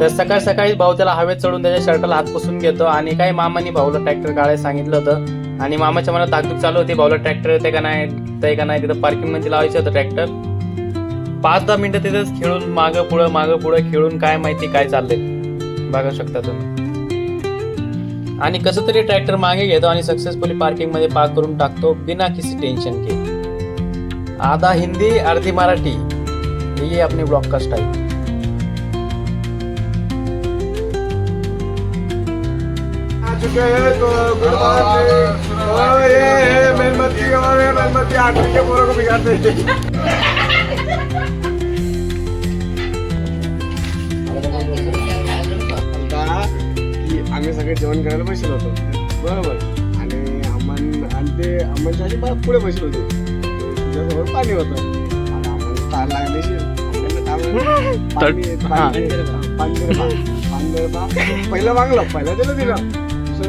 तर सकाळ सकाळी भाऊ त्याला हवेत चढून त्याच्या शर्टला हात पुसून घेतो आणि काही मामानी भाऊला ट्रॅक्टर काढायला सांगितलं होतं. आणि मामाच्या मनात धाकधूक चालू होती भाऊला ट्रॅक्टर येते का नाही ते का नाही तिथं पार्किंगमध्ये लावायचं होतं ट्रॅक्टर पाच दहा मिनिटं तिथेच खेळून मागं पुढं मागं पुढं खेळून काय माहिती काय चाललंय. बघू शकता तुम्ही. आणि कसं तरी ट्रॅक्टर मागे घेतो आणि सक्सेसफुली पार्किंगमध्ये पार्क करून टाकतो बिना किसी टेन्शन के. आधा हिंदी अर्धी मराठी. ही आपली ब्लॉग आहे चुके हैं तो गुड मॉर्निंग और ये है मेहनती और ये आठवीं के पोरों को बिगाड़ते हैं आम्ही सगळे जेवण करायला बसलो होतो बरोबर आणि अमन आणि ते अमनच्या आधी बा- पुढे बसले होते तुझ्यासमोर पाणी होतं आणि अमन तार लागल्याशी. पाणी पाणी. पहिलं मागलं पहिलं दिलं रे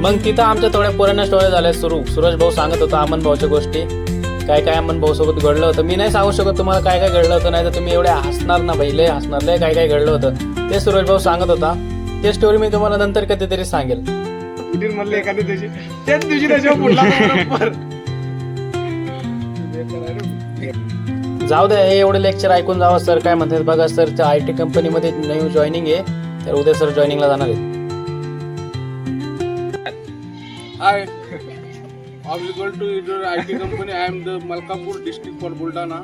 मग तिथं आमच्या थोड्या पुराण्या स्टोऱ्या झाल्या सुरू. सुरेश भाऊ सांगत होता अमन भाऊच्या गोष्टी. काय काय अमन भाऊ सोबत घडलं होतं. मी नाही सांगू शकत तुम्हाला काय काय घडलं होतं नाही तर तुम्ही एवढे हसणार ना लय हसणार लय काय काय घडलं होतं. ते सुरेश भाऊ सांगत होता. ते स्टोरी मी तुम्हाला नंतर कधीतरी सांगेल. म्हणले एखाद्या दिवशी त्याच दिवशी त्याच्यावर जाऊ दे हे एवढे लेक्चर ऐकून जावं सर काय म्हणतात बघा सर त्या आय टी कंपनीमध्ये नवीन जॉईनिंग आहे तर उद्या सर जॉईनिंगला जाणार आहे Malkapur district for Buldhana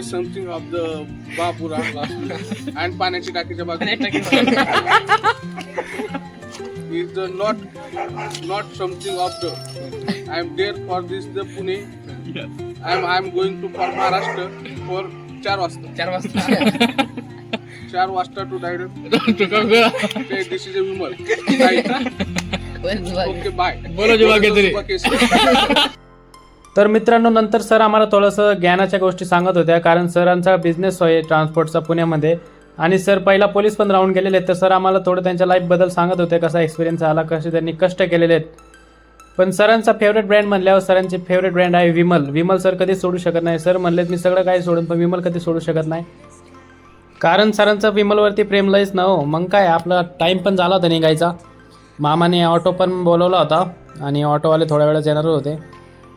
something of the बापूर and पाण्याची टाकीच्या बाजूला is not not something of the I am there for this the Pune I am I am going to for Maharashtra for चार वाजता चार वाजता चार वाजता to direct. This is a Vimal. Right. Okay, bye. बोलो. जुबा केसरी. तर मित्रांनो नंतर सर आम्हाला थोडंसं ज्ञानाच्या गोष्टी सांगत होत्या कारण सरांचा बिझनेस आहे ट्रान्सपोर्टचा पुण्यामध्ये आणि सर पहिला पोलीस पण राहून गेलेले आहेत तर सर आम्हाला थोडं त्यांच्या लाईफबद्दल सांगत होते कसा एक्सपिरियन्स आला कसे त्यांनी कष्ट केलेले आहेत पण सरांचा फेवरेट ब्रँड म्हणल्यावर सरांचे फेवरेट ब्रँड आहे विमल. विमल सर कधीच सोडू शकत नाही. सर म्हणलेत मी सगळं काही सोडून पण विमल कधी सोडू शकत नाही. कारण सरांचं विमलवरती प्रेम लयच ना हो. मग काय आपला टाईम पण झाला होता निघायचा. मामाने ऑटो पण बोलवला होता आणि ऑटोवाले थोड्या वेळाच येणार होते.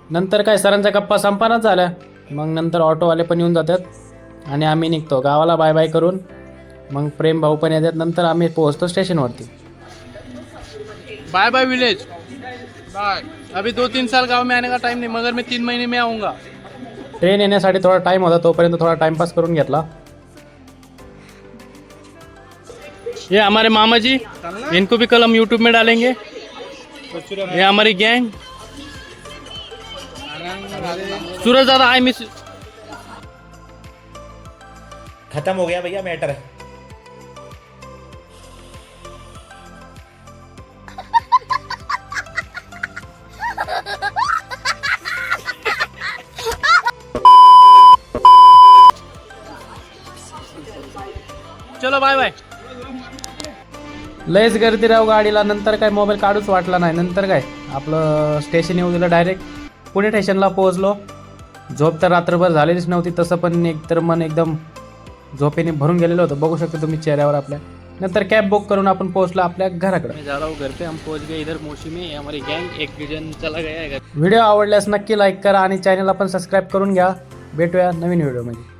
नंतर काय सरांचा गप्पा संपानच झाल्या मग नंतर ऑटोवाले पण येऊन जातात आणि आम्ही निघतो. गावाला बाय बाय करून मग प्रेम भाऊ पण येतात. नंतर आम्ही पोहोचतो स्टेशनवरती बाय बाय विलेज अभी दो तीन साल गांव में आने का टाइम नहीं मगर मैं तीन महीने में आऊंगा. ट्रेन येण्यासाठी थोडा टाईम होता तोपर्यंत थोडा टाइमपास करून घेतला. ये हमारे मामा जी इनको भी कल हम यूट्यूब में डालेंगे. ये हमारी गैंग सूरज दादा आई मिस खत्म हो गया भैया मैटर चलो बाय बाय लयच गर्दी राहू गाडीला. नंतर काय मोबाईल काढूच वाटला नाही. नंतर काय? आपलं स्टेशन येऊ दिलं डायरेक्ट पुणे स्टेशनला पोहोचलो. झोप तर रात्रभर झालेलीच नव्हती. तसं पण एकतर मन एकदम झोपेने भरून गेलेलं होतं. बघू शकतो तुम्ही चेहऱ्यावर आपल्या. नंतर कॅब बुक करून आपण पोहोचलो आपल्या घराकडे. मैं जा रहा हूँ घर पे हम पहुंच गए. इधर मोशी में ये हमारी गैंग एक चला गया है घर. व्हिडिओ आवडल्यास नक्की लाईक करा आणि चॅनलला पण सबस्क्राईब करून घ्या. भेटूया नवीन व्हिडिओमध्ये